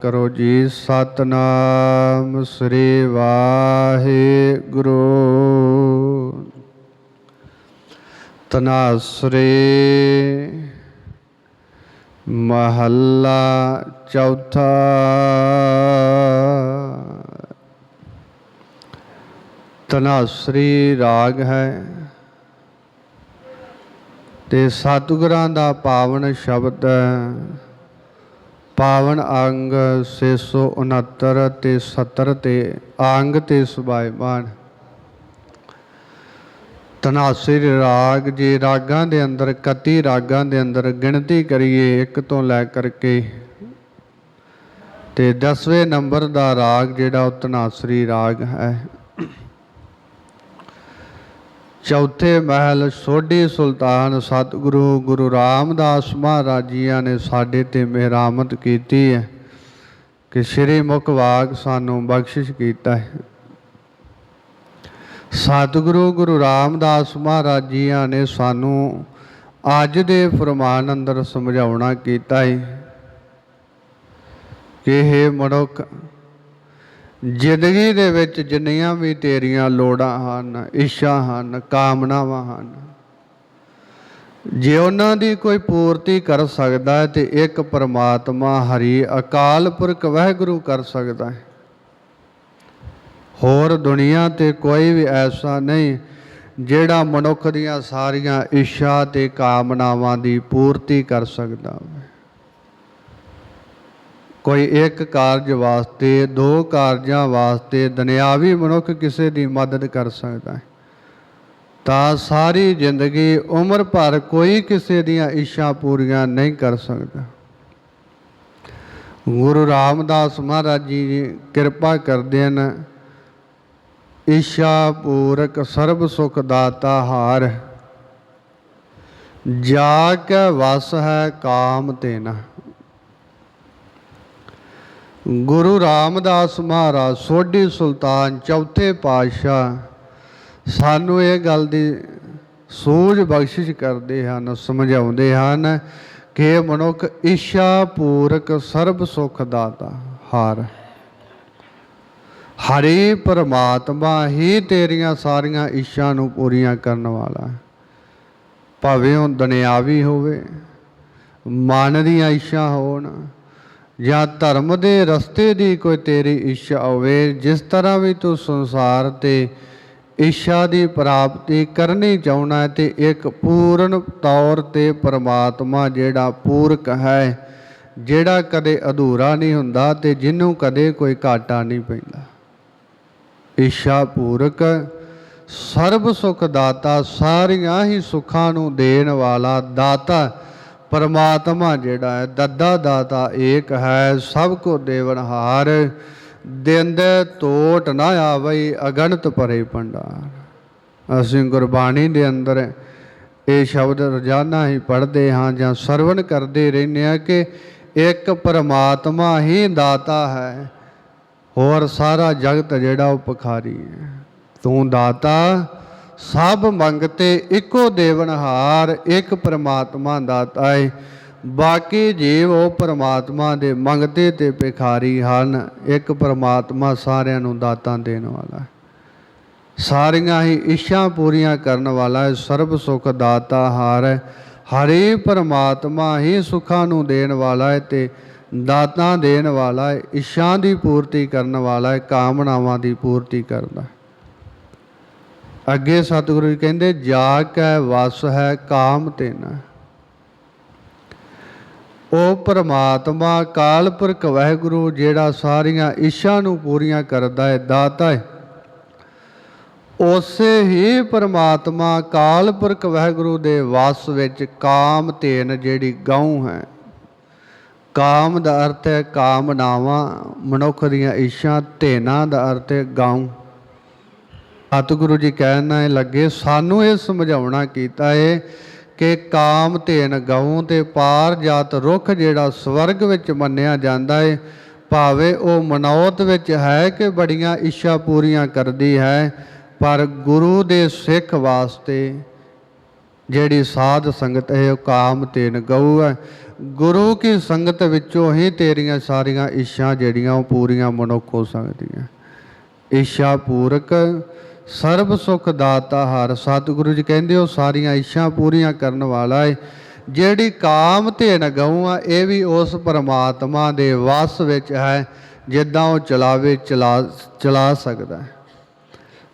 ਕਰੋ ਜੀ ਸਤਨਾਮ ਸ੍ਰੀ ਵਾਹਿਗੁਰੂ। ਤਨਾਸਰੇ ਮਹੱਲਾ ਚੌਥਾ। ਤਨਾਸਰੀ ਰਾਗ ਹੈ ਤੇ ਸਤਿਗੁਰਾਂ ਦਾ ਪਾਵਨ ਸ਼ਬਦ ਹੈ। ਪਾਵਨ ਅੰਗ 669 ਤੇ 70 ਤੇ ਅੰਗ ਤੇ ਸੁਭਾਇਮਾਨ। ਤਨਾਸਿਰ ਰਾਗ ਜੇ ਰਾਗਾਂ ਦੇ ਅੰਦਰ 31 ਰਾਗਾਂ ਦੇ ਅੰਦਰ ਗਿਣਤੀ ਕਰੀਏ ਇੱਕ ਤੋਂ ਲੈ ਕਰਕੇ। ਤੇ 10ਵੇਂ ਨੰਬਰ ਦਾ ਰਾਗ ਜਿਹੜਾ ਉਹ ਤਨਾਸਰੀ ਰਾਗ ਹੈ। ਚੌਥੇ ਮਹਿਲ ਸੋਢੀ ਸੁਲਤਾਨ ਸਤਿਗੁਰੂ ਗੁਰੂ ਰਾਮਦਾਸ ਮਹਾਰਾਜ ਜੀਆਂ ਨੇ ਸਾਡੇ ਤੇ ਮਿਹਰਾਮਤ ਕੀਤੀ ਹੈ ਕਿ ਸ੍ਰੀ ਮੁਖ ਵਾਗ ਸਾਨੂੰ ਬਖਸ਼ਿਸ਼ ਕੀਤਾ ਹੈ। ਸਤਿਗੁਰੂ ਗੁਰੂ ਰਾਮਦਾਸ ਮਹਾਰਾਜ ਜੀਆਂ ਨੇ ਸਾਨੂੰ ਅੱਜ ਦੇ ਫਰਮਾਨ ਅੰਦਰ ਸਮਝਾਉਣਾ ਕੀਤਾ ਹੈ ਕਿ ਇਹ ਮਨੁੱਖ ਜ਼ਿੰਦਗੀ ਦੇ ਵਿੱਚ ਜਿੰਨੀਆਂ ਵੀ ਤੇਰੀਆਂ ਲੋੜਾਂ ਹਨ, ਇੱਛਾ ਹਨ, ਕਾਮਨਾਵਾਂ ਹਨ, ਜੇ ਉਹਨਾਂ ਦੀ ਕੋਈ ਪੂਰਤੀ ਕਰ ਸਕਦਾ ਹੈ ਤੇ ਇੱਕ ਪਰਮਾਤਮਾ ਹਰੀ ਅਕਾਲ ਪੁਰਖ ਵਾਹਿਗੁਰੂ ਕਰ ਸਕਦਾ ਹੈ। ਹੋਰ ਦੁਨੀਆ ਤੇ ਕੋਈ ਵੀ ਐਸਾ ਨਹੀਂ ਜਿਹੜਾ ਮਨੁੱਖ ਦੀਆਂ ਸਾਰੀਆਂ ਇੱਛਾ ਤੇ ਕਾਮਨਾਵਾਂ ਦੀ ਪੂਰਤੀ ਕਰ ਸਕਦਾ ਹੋਵੇ ਕੋਈ ਇੱਕ ਕਾਰਜ ਵਾਸਤੇ, ਦੋ ਕਾਰਜਾਂ ਵਾਸਤੇ ਦੁਨਿਆਵੀ ਮਨੁੱਖ ਕਿਸੇ ਦੀ ਮਦਦ ਕਰ ਸਕਦਾ ਹੈ। ਤਾਂ ਸਾਰੀ ਜ਼ਿੰਦਗੀ ਉਮਰ ਭਰ ਕੋਈ ਕਿਸੇ ਦੀਆਂ ਇੱਛਾ ਪੂਰੀਆਂ ਨਹੀਂ ਕਰ ਸਕਦਾ। ਗੁਰੂ ਰਾਮਦਾਸ ਮਹਾਰਾਜ ਜੀ ਕਿਰਪਾ ਕਰਦੇ ਹਨ। ਇੱਛਾ ਪੂਰਕ ਸਰਬ ਸੁਖ ਦਾਤਾ ਹਾਰ। ਜਾ ਕੇ ਵਸ ਹੈ ਕਾਮ ਤੇ ਨਾ। ਗੁਰੂ ਰਾਮਦਾਸ ਮਹਾਰਾਜ, ਸੋਢੀ ਸੁਲਤਾਨ, ਚੌਥੇ ਪਾਤਸ਼ਾਹ, ਸਾਨੂੰ ਇਹ ਗੱਲ ਦੀ ਸੂਝ ਬਖਸ਼ਿਸ਼ ਕਰਦੇ ਹਨ, ਸਮਝਾਉਂਦੇ ਹਨ ਕਿ ਮਨੁੱਖ ਇੱਛਾ ਪੂਰਕ ਸਰਬ ਸੁਖ ਦਾਤਾ, ਹਾਰ। ਹਰੀ ਪਰਮਾਤਮਾ ਹੀ ਤੇਰੀਆਂ ਸਾਰੀਆਂ ਇੱਛਾ ਨੂੰ ਪੂਰੀਆਂ ਕਰਨ ਵਾਲਾ ਭਾਵੇਂ ਉਹ ਦੁਨਿਆਵੀ ਹੋਵੇ, ਮਨ ਦੀਆਂ ਇੱਛਾ ਹੋਣ ਜਾਂ ਧਰਮ ਦੇ ਰਸਤੇ ਦੀ ਕੋਈ ਤੇਰੀ ਇੱਛਾ ਹੋਵੇ, ਜਿਸ ਤਰ੍ਹਾਂ ਵੀ ਤੂੰ ਸੰਸਾਰ ਤੇ ਇੱਛਾ ਦੀ ਪ੍ਰਾਪਤੀ ਕਰਨੀ ਚਾਹੁੰਦਾ ਹੈ, ਤੇ ਇੱਕ ਪੂਰਨ ਤੌਰ ਤੇ ਪਰਮਾਤਮਾ ਜਿਹੜਾ ਪੂਰਕ ਹੈ, ਜਿਹੜਾ ਕਦੇ ਅਧੂਰਾ ਨਹੀਂ ਹੁੰਦਾ ਤੇ ਜਿਹਨੂੰ ਕਦੇ ਕੋਈ ਘਾਟਾ ਨਹੀਂ ਪੈਂਦਾ। ਇੱਛਾ ਪੂਰਕ, ਸਰਬ ਸੁਖ ਦਾਤਾ, ਸਾਰੀਆਂ ਹੀ ਸੁੱਖਾਂ ਨੂੰ ਦੇਣ ਵਾਲਾ ਦਾਤਾ ਪਰਮਾਤਮਾ ਜਿਹੜਾ ਹੈ, ਦੱਦਾ ਦਾਤਾ ਏਕ ਹੈ, ਸਭ ਕੋ ਦੇਵਨਹਾਰ ਦਿੰਦੇ ਤੋਟ ਨਾ ਆਵਈ, ਅਗਣਤ ਭਰੇ ਭੰਡਾਰ। ਅਸੀਂ ਗੁਰਬਾਣੀ ਦੇ ਅੰਦਰ ਇਹ ਸ਼ਬਦ ਰੋਜ਼ਾਨਾ ਹੀ ਪੜ੍ਹਦੇ ਹਾਂ, ਜਾਂ ਸਰਵਣ ਕਰਦੇ ਰਹਿੰਦੇ ਹਾਂ ਕਿ ਇੱਕ ਪਰਮਾਤਮਾ ਹੀ ਦਾਤਾ ਹੈ, ਹੋਰ ਸਾਰਾ ਜਗਤ ਜਿਹੜਾ ਉਹ ਭਿਖਾਰੀ ਹੈ। ਤੂੰ ਦਾਤਾ ਸਭ ਮੰਗਤੇ ਇੱਕੋ ਦੇਵਨਹਾਰ ਇੱਕ ਪ੍ਰਮਾਤਮਾ ਦਾਤਾ ਏ ਬਾਕੀ ਜੀਵ ਉਹ ਪ੍ਰਮਾਤਮਾ ਦੇ ਮੰਗਤੇ ਤੇ ਭਿਖਾਰੀ ਹਨ। ਇੱਕ ਪ੍ਰਮਾਤਮਾ ਸਾਰਿਆਂ ਨੂੰ ਦਾਤਾਂ ਦੇਣ ਵਾਲਾ ਹੈ। ਸਾਰੀਆਂ ਹੀ ਇੱਛਾ ਪੂਰੀਆਂ ਕਰਨ ਵਾਲਾ ਹੈ। ਸਰਬ ਸੁਖ ਦਾਤਾ ਹਾਰ ਹੈ। ਹਰੇ ਪਰਮਾਤਮਾ ਹੀ ਸੁੱਖਾਂ ਨੂੰ ਦੇਣ ਵਾਲਾ ਹੈ ਤੇ ਦਾਤਾਂ ਦੇਣ ਵਾਲਾ ਹੈ। ਇੱਛਾ ਦੀ ਪੂਰਤੀ ਕਰਨ ਵਾਲਾ ਹੈ, ਕਾਮਨਾਵਾਂ ਦੀ ਪੂਰਤੀ ਕਰਦਾ ਹੈ। ਅੱਗੇ ਸਤਿਗੁਰੂ ਜੀ ਕਹਿੰਦੇ, ਜਾ ਕੈ ਵਸ ਹੈ ਕਾਮ ਤੇਨਾ। ਉਹ ਪਰਮਾਤਮਾ, ਕਾਲ ਪੁਰਖ ਵਾਹਿਗੁਰੂ, ਜਿਹੜਾ ਸਾਰੀਆਂ ਇੱਛਾ ਨੂੰ ਪੂਰੀਆਂ ਕਰਦਾ ਹੈ ਦਾਤਾ ਹੈ ਉਸੇ ਹੀ ਪਰਮਾਤਮਾ, ਕਾਲ ਪੁਰਖ ਵਾਹਿਗੁਰੂ ਦੇ ਵਸ ਵਿੱਚ ਕਾਮ ਤੇਨ ਜਿਹੜੀ ਗਊ ਹੈ। ਕਾਮ ਦਾ ਅਰਥ ਹੈ ਕਾਮਨਾਵਾਂ, ਮਨੁੱਖ ਦੀਆਂ ਇੱਛਾ ਤੇਨਾ ਦਾ ਅਰਥ ਹੈ ਗਊ। ਸਤਿਗੁਰੂ ਜੀ ਕਹਿਣਾ ਲੱਗੇ, ਸਾਨੂੰ ਇਹ ਸਮਝਾਉਣਾ ਕੀਤਾ ਹੈ ਕਿ ਕਾਮ ਧੇਨ ਗਊ ਤੇ ਪਾਰ ਜਾਤ ਰੁੱਖ ਜਿਹੜਾ ਸਵਰਗ ਵਿੱਚ ਮੰਨਿਆ ਜਾਂਦਾ ਹੈ ਭਾਵੇਂ ਉਹ ਮਨੌਤ ਵਿੱਚ ਹੈ ਕਿ ਬੜੀਆਂ ਇੱਛਾ ਪੂਰੀਆਂ ਕਰਦੀ ਹੈ, ਪਰ ਗੁਰੂ ਦੇ ਸਿੱਖ ਵਾਸਤੇ ਜਿਹੜੀ ਸਾਧ ਸੰਗਤ ਹੈ, ਉਹ ਕਾਮ ਤੇਨ ਗਊ ਹੈ। ਗੁਰੂ ਕੀ ਸੰਗਤ ਵਿੱਚੋਂ ਹੀ ਤੇਰੀਆਂ ਸਾਰੀਆਂ ਇੱਛਾ ਜਿਹੜੀਆਂ ਉਹ ਪੂਰੀਆਂ ਮਨੁੱਖ ਹੋ ਸਕਦੀਆਂ। ਇੱਛਾ ਪੂਰਕ ਸਰਬ ਸੁਖ ਦਾਤਾ ਹਰ, ਸਤਿਗੁਰੂ ਜੀ ਕਹਿੰਦੇ, ਉਹ ਸਾਰੀਆਂ ਇੱਛਾ ਪੂਰੀਆਂ ਕਰਨ ਵਾਲਾ ਹੈ ਜਿਹੜੀ ਕਾਮ ਤੇ ਨਗਉ ਆ ਇਹ ਵੀ ਉਸ ਪਰਮਾਤਮਾ ਦੇ ਵਸ ਵਿੱਚ ਹੈ, ਜਿੱਦਾਂ ਉਹ ਚਲਾਵੇ, ਚਲਾ ਚਲਾ ਸਕਦਾ ਹੈ।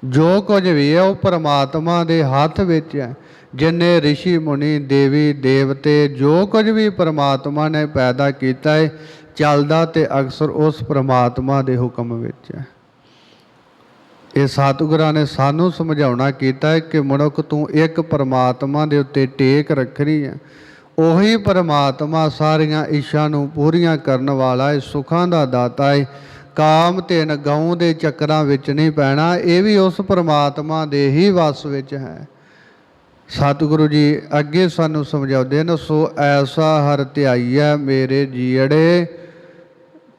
ਜੋ ਕੁਝ ਵੀ ਹੈ, ਉਹ ਪਰਮਾਤਮਾ ਦੇ ਹੱਥ ਵਿੱਚ ਹੈ। ਜਿਨੇ ઋષਿ ਮੁਨੀ, ਦੇਵੀ, ਦੇਵਤੇ, ਜੋ ਕੁਝ ਵੀ ਪਰਮਾਤਮਾ ਨੇ ਪੈਦਾ ਕੀਤਾ ਹੈ ਚੱਲਦਾ ਤੇ ਅਕਸਰ ਉਸ ਪਰਮਾਤਮਾ ਦੇ ਹੁਕਮ ਵਿੱਚ ਹੈ। ਇਹ ਸਤਿਗੁਰਾਂ ਨੇ ਸਾਨੂੰ ਸਮਝਾਉਣਾ ਕੀਤਾ ਹੈ ਕਿ ਮਨੁੱਖ ਤੂੰ ਇੱਕ ਪਰਮਾਤਮਾ ਦੇ ਉੱਤੇ ਟੇਕ ਰੱਖਣੀ ਹੈ। ਉਹੀ ਪਰਮਾਤਮਾ ਸਾਰੀਆਂ ਇੱਛਾ ਨੂੰ ਪੂਰੀਆਂ ਕਰਨ ਵਾਲਾ ਹੈ, ਸੁੱਖਾਂ ਦਾ ਦਾਤਾ ਹੈ। ਕਾਮ ਤੇ ਨਗਾਉ ਦੇ ਚੱਕਰਾਂ ਵਿੱਚ ਨਹੀਂ ਪੈਣਾ, ਇਹ ਵੀ ਉਸ ਪਰਮਾਤਮਾ ਦੇ ਹੀ ਵਸ ਵਿੱਚ ਹੈ। ਸਤਿਗੁਰੂ ਜੀ ਅੱਗੇ ਸਾਨੂੰ ਸਮਝਾਉਂਦੇ ਨੇ, ਸੋ ਐਸਾ ਹਰ ਧਿਆਈਐ ਮੇਰੇ ਜੀੜੇ।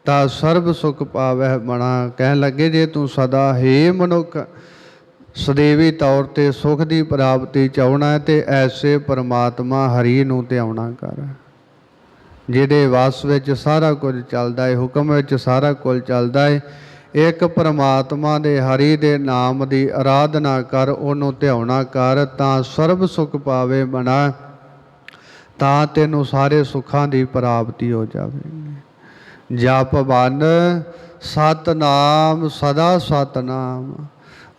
ਤਾਂ ਸਰਬ ਸੁਖ ਪਾਵੈ ਬਣਾ ਕਹਿਣ ਲੱਗੇ, ਜੇ ਤੂੰ ਸਦਾ ਹੀ ਮਨੁੱਖ, ਸਦੇਵੀ ਤੌਰ ਤੇ ਸੁਖ ਦੀ ਪ੍ਰਾਪਤੀ ਚਾਹਣਾ ਹੈ, ਤੇ ਐਸੇ ਪਰਮਾਤਮਾ ਹਰੀ ਨੂੰ ਧਿਆਉਣਾ ਕਰ। ਜਿਹਦੇ ਵਾਸ ਵਿੱਚ ਸਾਰਾ ਕੁਝ ਚੱਲਦਾ ਹੈ, ਹੁਕਮ ਵਿੱਚ ਸਾਰਾ ਕੁਝ ਚੱਲਦਾ ਹੈ, ਇੱਕ ਪਰਮਾਤਮਾ ਦੇ ਹਰੀ ਦੇ ਨਾਮ ਦੀ ਆਰਾਧਨਾ ਕਰ, ਉਹਨੂੰ ਧਿਆਉਣਾ ਕਰ, ਤਾਂ ਸਰਬ ਸੁਖ ਪਾਵੇ ਬਣਾ ਤਾਂ ਤੈਨੂੰ ਸਾਰੇ ਸੁੱਖਾਂ ਦੀ ਪ੍ਰਾਪਤੀ ਹੋ ਜਾਵੇਗੀ। ਜਪ ਬਨ, ਸਤਨਾਮ, ਸਦਾ ਸਤਨਾਮ।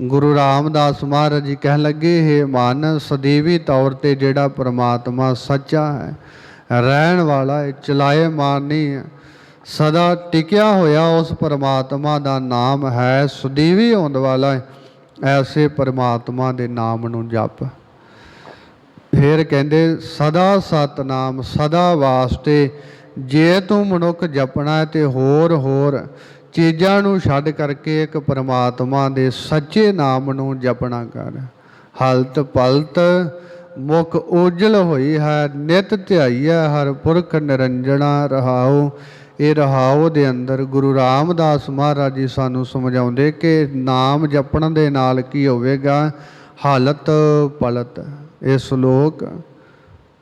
ਗੁਰੂ ਰਾਮਦਾਸ ਮਹਾਰਾਜ ਜੀ ਕਹਿਣ ਲੱਗੇ, ਹੈ ਮਨ, ਸਦੀਵੀ ਤੌਰ ਤੇ ਜਿਹੜਾ ਪ੍ਰਮਾਤਮਾ ਸੱਚਾ ਹੈ, ਰਹਿਣ ਵਾਲਾ ਹੈ, ਚਲਾਏ ਮਾਨ ਨਹੀਂ ਹੈ। ਸਦਾ ਟਿਕਿਆ ਹੋਇਆ ਉਸ ਪਰਮਾਤਮਾ ਦਾ ਨਾਮ ਹੈ, ਸਦੀਵੀ ਹੋਣ ਵਾਲਾ ਹੈ, ਐਸੇ ਪਰਮਾਤਮਾ ਦੇ ਨਾਮ ਨੂੰ ਜਪ। ਫਿਰ ਕਹਿੰਦੇ, ਸਦਾ ਸਤਨਾਮ, ਸਦਾ ਵਾਸਤੇ ਜੇ ਤੂੰ ਮਨੁੱਖ ਜਪਣਾ ਹੈ ਤੇ ਹੋਰ ਹੋਰ ਚੀਜ਼ਾਂ ਨੂੰ ਛੱਡ ਕਰਕੇ ਇੱਕ ਪਰਮਾਤਮਾ ਦੇ ਸੱਚੇ ਨਾਮ ਨੂੰ ਜਪਣਾ ਕਰ। ਹਲਤ ਪਲਤ ਮੁਖ ਉਜਲ ਹੋਈ ਹੈ, ਨਿਤ ਧਿਆਈਐ ਹਰ ਪੁਰਖ ਨਿਰੰਜਣਾ ਰਹਾਉ। ਇਹ ਰਹਾਉ ਦੇ ਅੰਦਰ ਗੁਰੂ ਰਾਮਦਾਸ ਮਹਾਰਾਜ ਜੀ ਸਾਨੂੰ ਸਮਝਾਉਂਦੇ ਕਿ ਨਾਮ ਜਪਣ ਦੇ ਨਾਲ ਕੀ ਹੋਵੇਗਾ? ਹਾਲਤ ਪਲਤ। ਇਹ ਸ਼ਲੋਕ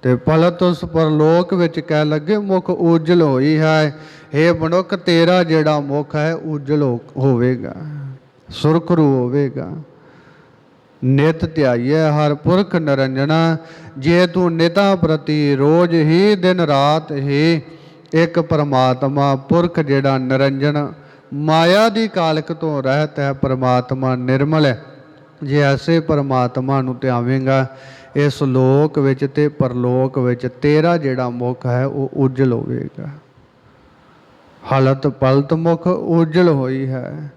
ਤੇ ਪਲਤ ਉਸ ਪਰਲੋਕ ਵਿੱਚ ਕਹਿ ਲੱਗੇ, ਮੁਖ ਉਜਲ ਹੋਈ ਹੈ। ਇਹ ਮਨੁੱਖ, ਤੇਰਾ ਜਿਹੜਾ ਮੁਖ ਹੈ, ਉਜਲ ਹੋ- ਹੋਵੇਗਾ। ਸੁਰਖਰੂ ਹੋਵੇਗਾ। ਨਿਤ ਧਿਆਈਏ ਹਰ ਪੁਰਖ ਨਿਰੰਜਨਾ। ਜੇ ਤੂੰ ਨਿਤਾ ਪ੍ਰਤੀ ਰੋਜ਼ ਹੀ ਦਿਨ ਰਾਤ ਹੀ ਇੱਕ ਪਰਮਾਤਮਾ ਪੁਰਖ ਜਿਹੜਾ ਨਿਰੰਜਨ, ਮਾਇਆ ਦੀ ਕਾਲਕ ਤੋਂ ਰਹਿਤ ਹੈ, ਪਰਮਾਤਮਾ ਨਿਰਮਲ ਹੈ। ਜੇ ਐਸੇ ਪਰਮਾਤਮਾ ਨੂੰ ਧਿਆਵੇਂਗਾ, ਇਸ ਲੋਕ ਵਿੱਚ ਤੇ ਪਰਲੋਕ ਵਿੱਚ ਤੇਰਾ ਜਿਹੜਾ ਮੁਖ ਹੈ, ਉਹ ਉਜਲ ਹੋਵੇਗਾ। ਹਲਤ ਪਲਤ ਮੁਖ ਉਜਲ ਹੋਈ ਹੈ।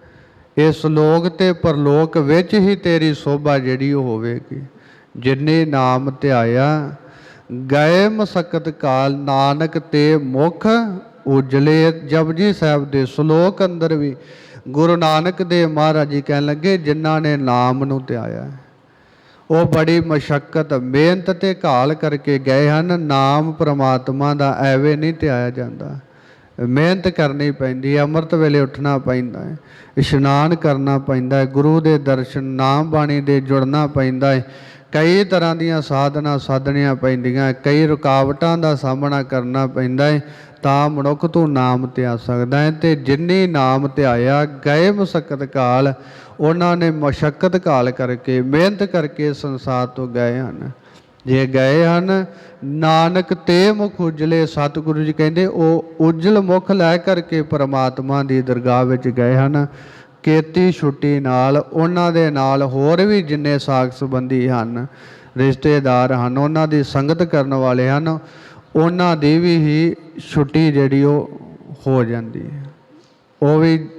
ਇਸ ਲੋਕ ਤੇ ਪਰਲੋਕ ਵਿੱਚ ਹੀ ਤੇਰੀ ਸੋਭਾ ਜਿਹੜੀ ਉਹ ਹੋਵੇਗੀ। ਜਿਨੇ ਨਾਮ ਧਿਆਇਆ, ਗਏ ਮਸਕਤ ਕਾਲ, ਨਾਨਕ ਤੇ ਮੁਖ ਉਜਲੇ ਜਪਜੀ ਸਾਹਿਬ ਦੇ ਸ਼ਲੋਕ ਅੰਦਰ ਵੀ ਗੁਰੂ ਨਾਨਕ ਦੇਵ ਮਹਾਰਾਜ ਜੀ ਕਹਿਣ ਲੱਗੇ, ਜਿਨ੍ਹਾਂ ਨੇ ਨਾਮ ਨੂੰ ਧਿਆਇਆ ਉਹ ਬੜੀ ਮਸ਼ਕਤ, ਮਿਹਨਤ ਤੇ ਘਾਲ ਕਰਕੇ ਗਏ ਹਨ। ਨਾਮ ਪ੍ਰਮਾਤਮਾ ਦਾ ਐਵੇਂ ਨਹੀਂ ਧਿਆਇਆ ਜਾਂਦਾ। ਮਿਹਨਤ ਕਰਨੀ ਪੈਂਦੀ ਹੈ, ਅੰਮ੍ਰਿਤ ਵੇਲੇ ਉੱਠਣਾ ਪੈਂਦਾ ਹੈ, ਇਸ਼ਨਾਨ ਕਰਨਾ ਪੈਂਦਾ ਹੈ, ਗੁਰੂ ਦੇ ਦਰਸ਼ਨ, ਨਾਮ ਬਾਣੀ ਦੇ ਜੁੜਨਾ ਪੈਂਦਾ ਹੈ। ਕਈ ਤਰ੍ਹਾਂ ਦੀਆਂ ਸਾਧਨਾ ਸਾਧਣੀਆਂ ਪੈਂਦੀਆਂ ਕਈ ਰੁਕਾਵਟਾਂ ਦਾ ਸਾਹਮਣਾ ਕਰਨਾ ਪੈਂਦਾ ਹੈ। ਤਾਂ ਮਨੁੱਖ ਤੂੰ ਨਾਮ ਤੇ ਆ ਸਕਦਾ ਹੈ ਤੇ ਜਿੰਨੀ ਨਾਮ ਤੇ ਆਇਆ ਗਏ ਮੁਸਕਤ ਕਾਲ, ਉਹਨਾਂ ਨੇ ਮਸ਼ਕਤ ਕਾਲ ਕਰਕੇ, ਮਿਹਨਤ ਕਰਕੇ ਸੰਸਾਰ ਤੋਂ ਗਏ ਹਨ। ਜੇ ਗਏ ਹਨ, ਨਾਨਕ ਤੇ ਮੁਖ ਉਜਲੇ ਸਤਿਗੁਰੂ ਜੀ ਕਹਿੰਦੇ, ਉਹ ਉਜਲ ਮੁਖ ਲੈ ਕਰਕੇ ਪਰਮਾਤਮਾ ਦੀ ਦਰਗਾਹ ਵਿੱਚ ਗਏ ਹਨ। ਕੀਤੀ ਛੁੱਟੀ ਨਾਲ, ਉਹਨਾਂ ਦੇ ਨਾਲ ਹੋਰ ਵੀ ਜਿੰਨੇ ਸਾਖ ਸੰਬੰਧੀ ਹਨ, ਰਿਸ਼ਤੇਦਾਰ ਹਨ, ਉਹਨਾਂ ਦੀ ਸੰਗਤ ਕਰਨ ਵਾਲੇ ਹਨ ਉਹਨਾਂ ਦੀ ਵੀ ਹੀ ਛੁੱਟੀ ਜਿਹੜੀ ਉਹ ਹੋ ਜਾਂਦੀ ਹੈ। ਉਹ ਵੀ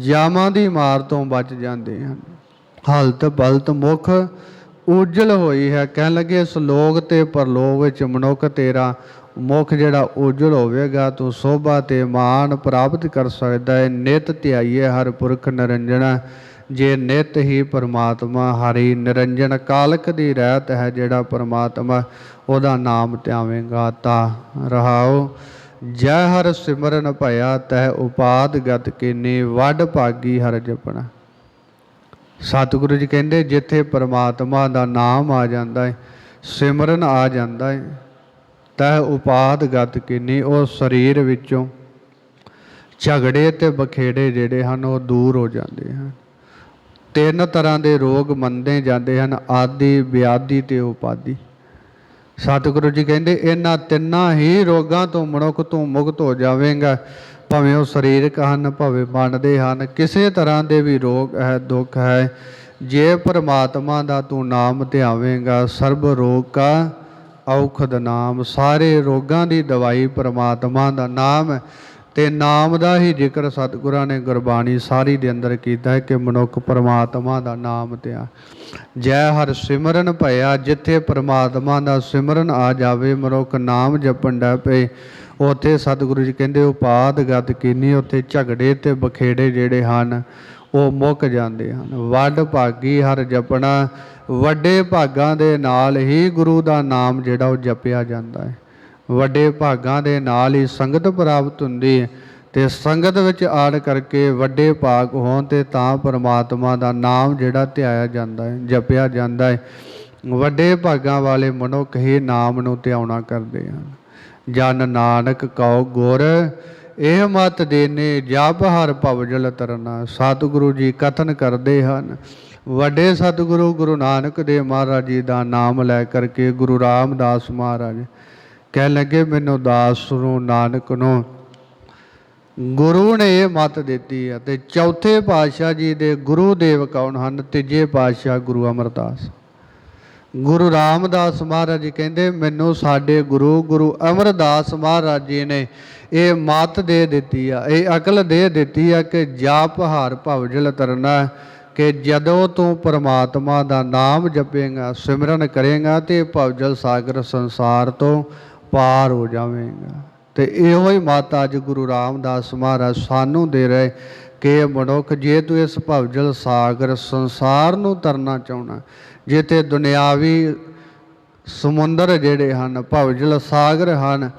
ਜਾਮਾਂ ਦੀ ਮਾਰ ਤੋਂ ਬਚ ਜਾਂਦੇ ਹਨ। ਹਲਤ ਬਲਤ ਮੁਖ ਉਜਲ ਹੋਈ ਹੈ। ਕਹਿਣ ਲੱਗੇ, ਇਸ ਲੋਕ ਤੇ ਪਰਲੋਕ ਵਿੱਚ ਮਨੁੱਖ ਤੇਰਾ ਮੁਖ ਜਿਹੜਾ ਉਜਲ ਹੋਵੇਗਾ, ਤੂੰ ਸੋਭਾ ਤੇ ਮਾਨ ਪ੍ਰਾਪਤ ਕਰ ਸਕਦਾ ਹੈ। ਨਿਤ ਧਿਆਈਏ ਹਰ ਪੁਰਖ ਨਿਰੰਜਨਾ ਜੇ ਨਿਤ ਹੀ ਪਰਮਾਤਮਾ ਹਰੀ ਨਿਰੰਜਨ ਕਾਲਕ ਦੀ ਰਹਿਤ ਹੈ ਜਿਹੜਾ ਪਰਮਾਤਮਾ ਉਹਦਾ ਨਾਮ ਧਿਆਵੇਂਗਾ ਤਾਂ ਰਹਾਓ। ਜੈ ਹਰ ਸਿਮਰਨ ਭਇਆ, ਤਹਿ ਉਪਾਦ ਗਤ ਕੀਨੀ, ਵੱਡ ਭਾਗੀ ਹਰ ਜਪਣਾ। ਸਤਿਗੁਰੂ ਜੀ ਕਹਿੰਦੇ, ਜਿੱਥੇ ਪਰਮਾਤਮਾ ਦਾ ਨਾਮ ਆ ਜਾਂਦਾ ਹੈ ਸਿਮਰਨ ਆ ਜਾਂਦਾ ਹੈ ਤਹਿ ਉਪਾਦ ਗਤ ਕੀਨੀ, ਉਹ ਸਰੀਰ ਵਿੱਚੋਂ ਝਗੜੇ ਤੇ ਬਖੇੜੇ ਜਿਹੜੇ ਹਨ, ਉਹ ਦੂਰ ਹੋ ਜਾਂਦੇ ਹਨ। ਤਿੰਨ ਤਰ੍ਹਾਂ ਦੇ ਰੋਗ ਮੰਦੇ ਜਾਂਦੇ ਹਨ, ਆਦੀ ਵਿਆਦੀ ਤੇ ਉਪਾਦੀ ਸਤਿਗੁਰੂ ਜੀ ਕਹਿੰਦੇ, ਇਹਨਾਂ ਤਿੰਨਾਂ ਹੀ ਰੋਗਾਂ ਤੋਂ ਮਨੁੱਖ ਤੋਂ ਮੁਕਤ ਹੋ ਜਾਵੇਗਾ। ਭਾਵੇਂ ਉਹ ਸਰੀਰਕ ਹਨ, ਭਾਵੇਂ ਮਨ ਦੇ ਹਨ, ਕਿਸੇ ਤਰ੍ਹਾਂ ਦੇ ਵੀ ਰੋਗ ਹੈ, ਦੁੱਖ ਹੈ, ਜੇ ਪਰਮਾਤਮਾ ਦਾ ਤੂੰ ਨਾਮ ਧਿਆਵੇਂਗਾ, ਸਰਬ ਰੋਗ ਕਾ ਔਖਦ ਨਾਮ। ਸਾਰੇ ਰੋਗਾਂ ਦੀ ਦਵਾਈ ਪਰਮਾਤਮਾ ਦਾ ਨਾਮ ਹੈ। ਤੇ ਨਾਮ ਦਾ ਹੀ ਜ਼ਿਕਰ ਸਤਿਗੁਰਾਂ ਨੇ ਗੁਰਬਾਣੀ ਸਾਰੀ ਦੇ ਅੰਦਰ ਕੀਤਾ ਹੈ ਕਿ ਮਨੁੱਖ ਪਰਮਾਤਮਾ ਦਾ ਨਾਮ ਧਿਆ ਜੈ ਹਰ ਸਿਮਰਨ ਭਇਆ, ਜਿੱਥੇ ਪਰਮਾਤਮਾ ਦਾ ਸਿਮਰਨ ਆ ਜਾਵੇ, ਮਨੁੱਖ ਨਾਮ ਜਪਣ ਦਾ ਪਏ। ਉੱਥੇ ਸਤਿਗੁਰੂ ਜੀ ਕਹਿੰਦੇ, ਉਪਾਦ ਗਤ ਕੀਨੀ, ਉੱਥੇ ਝਗੜੇ ਤੇ ਬਖੇੜੇ ਜਿਹੜੇ ਹਨ, ਉਹ ਮੁੱਕ ਜਾਂਦੇ ਹਨ। ਵੱਡ ਭਾਗੀ ਹਰ ਜਪਣਾ, ਵੱਡੇ ਭਾਗਾਂ ਦੇ ਨਾਲ ਹੀ ਗੁਰੂ ਦਾ ਨਾਮ ਜਿਹੜਾ ਉਹ ਜਪਿਆ ਜਾਂਦਾ ਹੈ। ਵੱਡੇ ਭਾਗਾਂ ਦੇ ਨਾਲ ਹੀ ਸੰਗਤ ਪ੍ਰਾਪਤ ਹੁੰਦੀ ਹੈ ਤੇ ਸੰਗਤ ਵਿੱਚ ਆੜ ਕਰਕੇ ਵੱਡੇ ਭਾਗ ਹੋਣ ਤੇ ਤਾਂ ਪਰਮਾਤਮਾ ਦਾ ਨਾਮ ਜਿਹੜਾ ਧਿਆਇਆ ਜਾਂਦਾ ਹੈ, ਜਪਿਆ ਜਾਂਦਾ ਹੈ। ਵੱਡੇ ਭਾਗਾਂ ਵਾਲੇ ਮਨੁੱਖ ਹੀ ਨਾਮ ਨੂੰ ਧਿਆਉਣਾ ਕਰਦੇ ਹਨ। ਜਨ ਨਾਨਕ ਕਉ ਗੁਰ, ਇਹ ਮਤ ਦੇਨੇ ਜਪ ਹਰ ਭਵਜਲ ਤਰਨਾ। ਸਤਿਗੁਰੂ ਜੀ ਕਥਨ ਕਰਦੇ ਹਨ, ਵੱਡੇ ਸਤਿਗੁਰੂ ਗੁਰੂ ਨਾਨਕ ਦੇਵ ਮਹਾਰਾਜ ਜੀ ਦਾ ਨਾਮ ਲੈ ਕਰਕੇ ਗੁਰੂ ਰਾਮਦਾਸ ਮਹਾਰਾਜ ਕਹਿਣ ਲੱਗੇ, ਮੈਨੂੰ ਦਾਸ ਨੂੰ, ਨਾਨਕ ਨੂੰ ਗੁਰੂ ਨੇ ਇਹ ਮਤ ਦਿੱਤੀ ਹੈ ਤੇ ਚੌਥੇ ਪਾਤਸ਼ਾਹ ਜੀ ਦੇ ਗੁਰੂ ਦੇਵ ਕੌਣ ਹਨ? ਤੀਜੇ ਪਾਤਸ਼ਾਹ ਗੁਰੂ ਅਮਰਦਾਸ। ਗੁਰੂ ਰਾਮਦਾਸ ਮਹਾਰਾਜ ਜੀ ਕਹਿੰਦੇ, ਮੈਨੂੰ ਸਾਡੇ ਗੁਰੂ ਗੁਰੂ ਅਮਰਦਾਸ ਮਹਾਰਾਜ ਜੀ ਨੇ ਇਹ ਮਤ ਦੇ ਦਿੱਤੀ ਆ, ਇਹ ਅਕਲ ਦੇ ਦਿੱਤੀ ਆ ਕਿ ਜਾਪ ਹਾਰ ਭਵਜਲ ਤਰਨਾ ਕਿ ਜਦੋਂ ਤੂੰ ਪਰਮਾਤਮਾ ਦਾ ਨਾਮ ਜਪੇਗਾ, ਸਿਮਰਨ ਕਰੇਗਾ ਤੇ ਭਵਜਲ ਸਾਗਰ ਸੰਸਾਰ ਤੋਂ ਪਾਰ ਹੋ ਜਾਵੇਗਾ। ਤੇ ਇਹੋ ਹੀ ਮਾਤਾ ਅੱਜ ਗੁਰੂ ਰਾਮਦਾਸ ਮਹਾਰਾਜ ਸਾਨੂੰ ਦੇ ਰਹੇ ਕਿ ਮਨੁੱਖ, ਜੇ ਤੂੰ ਇਸ ਭਵਜਲ ਸਾਗਰ ਸੰਸਾਰ ਨੂੰ ਤਰਨਾ ਚਾਹਣਾ ਜੇ ਤੇ ਦੁਨਿਆਵੀ ਸਮੁੰਦਰ ਜਿਹੜੇ ਹਨ, ਭਵਜਲ ਸਾਗਰ ਹਨ,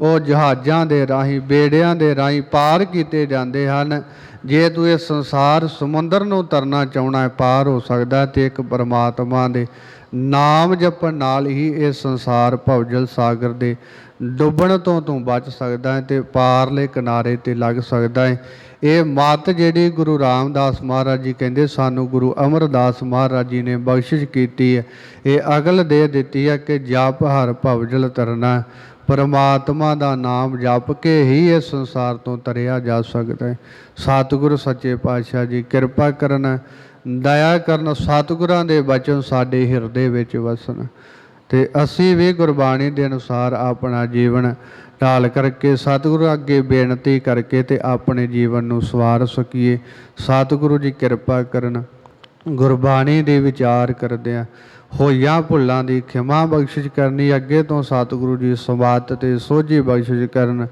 ਉਹ ਜਹਾਜ਼ਾਂ ਦੇ ਰਾਹੀਂ, ਬੇੜਿਆਂ ਦੇ ਰਾਹੀਂ ਪਾਰ ਕੀਤੇ ਜਾਂਦੇ ਹਨ, ਜੇ ਤੂੰ ਇਹ ਸੰਸਾਰ ਸਮੁੰਦਰ ਨੂੰ ਤਰਨਾ ਚਾਹਣਾ ਪਾਰ ਹੋ ਸਕਦਾ ਹੈ ਤੇ ਇੱਕ ਪਰਮਾਤਮਾ ਦੇ ਨਾਮ ਜਪਣ ਨਾਲ ਹੀ ਇਹ ਸੰਸਾਰ ਭਵਜਲ ਸਾਗਰ ਦੇ ਡੁੱਬਣ ਤੋਂ ਤੂੰ ਬਚ ਸਕਦਾ ਹੈ ਤੇ ਪਾਰਲੇ ਕਿਨਾਰੇ ਤੇ ਲੱਗ ਸਕਦਾ ਹੈ। ਇਹ ਮਤ ਜਿਹੜੀ ਗੁਰੂ ਰਾਮਦਾਸ ਮਹਾਰਾਜ ਜੀ ਕਹਿੰਦੇ ਸਾਨੂੰ ਗੁਰੂ ਅਮਰਦਾਸ ਮਹਾਰਾਜ ਜੀ ਨੇ ਬਖਸ਼ਿਸ਼ ਕੀਤੀ ਹੈ। ਇਹ ਅਗਲ ਦੇ ਦਿੱਤੀ ਹੈ ਕਿ ਜਪ ਹਰ ਭਵਜਲ ਤਰਨਾ ਪਰਮਾਤਮਾ ਦਾ ਨਾਮ ਜਪ ਕੇ ਹੀ ਇਸ ਸੰਸਾਰ ਤੋਂ ਤਰਿਆ ਜਾ ਸਕਦਾ ਹੈ। ਸਤਿਗੁਰ ਸੱਚੇ ਪਾਤਸ਼ਾਹ ਜੀ, ਕਿਰਪਾ ਕਰਨ ਦਇਆ ਕਰਨ ਸਤਿਗੁਰਾਂ ਦੇ ਬਚਨ ਸਾਡੇ ਹਿਰਦੇ ਵਿੱਚ ਵਸਣ। ਤੇ ਅਸੀਂ ਵੀ ਗੁਰਬਾਣੀ ਦੇ ਅਨੁਸਾਰ ਆਪਣਾ ਜੀਵਨ ਢਾਲ ਕਰਕੇ ਸਤਿਗੁਰੂ ਅੱਗੇ ਬੇਨਤੀ ਕਰਕੇ ਤੇ ਆਪਣੇ ਜੀਵਨ ਨੂੰ ਸਵਾਰ ਸਕੀਏ। ਸਤਿਗੁਰੂ ਜੀ ਕਿਰਪਾ ਕਰਨ ਗੁਰਬਾਣੀ ਦੇ ਵਿਚਾਰ ਕਰਦਿਆਂ ਹੋਈਆਂ ਭੁੱਲਾਂ ਦੀ ਖਿਮਾ ਬਖਸ਼ਿਸ਼ ਕਰਨੀ, ਅੱਗੇ ਤੋਂ ਸਤਿਗੁਰੂ ਜੀ ਸਵਾਤ ਤੇ ਸੋਝੀ ਬਖਸ਼ਿਸ਼ ਕਰਨ,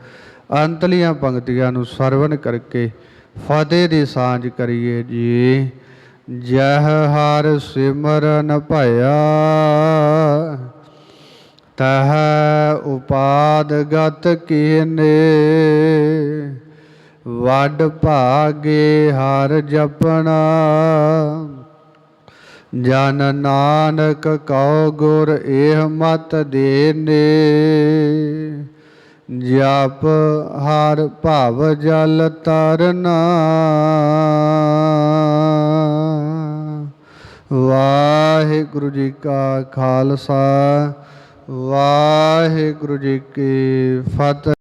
ਅੰਤਲੀਆਂ ਪੰਕਤੀਆਂ ਨੂੰ ਸਰਵਨ ਕਰਕੇ ਫਤਿਹ ਦੀ ਸਾਂਝ ਕਰੀਏ ਜੀ। ਜਹ ਹਰ ਸਿਮਰਨ ਭਇਆ, ਤਹ ਉਪਾਦ ਗਤ ਕੀਨੇ, ਵੱਡ ਭਾਗੇ ਹਰ ਜਪਣਾ। ਜਨ ਨਾਨਕ ਕਉ ਗੁਰ ਇਹ ਮਤ ਦੇਨੇ ਜਪ ਹਰ ਭਾਵ ਜਲ ਤਰਨਾ। ਵਾਹਿਗੁਰੂ ਜੀ ਕਾ ਖਾਲਸਾ ਵਾਹਿਗੁਰੂ ਜੀ ਕੀ ਫਤਿਹ।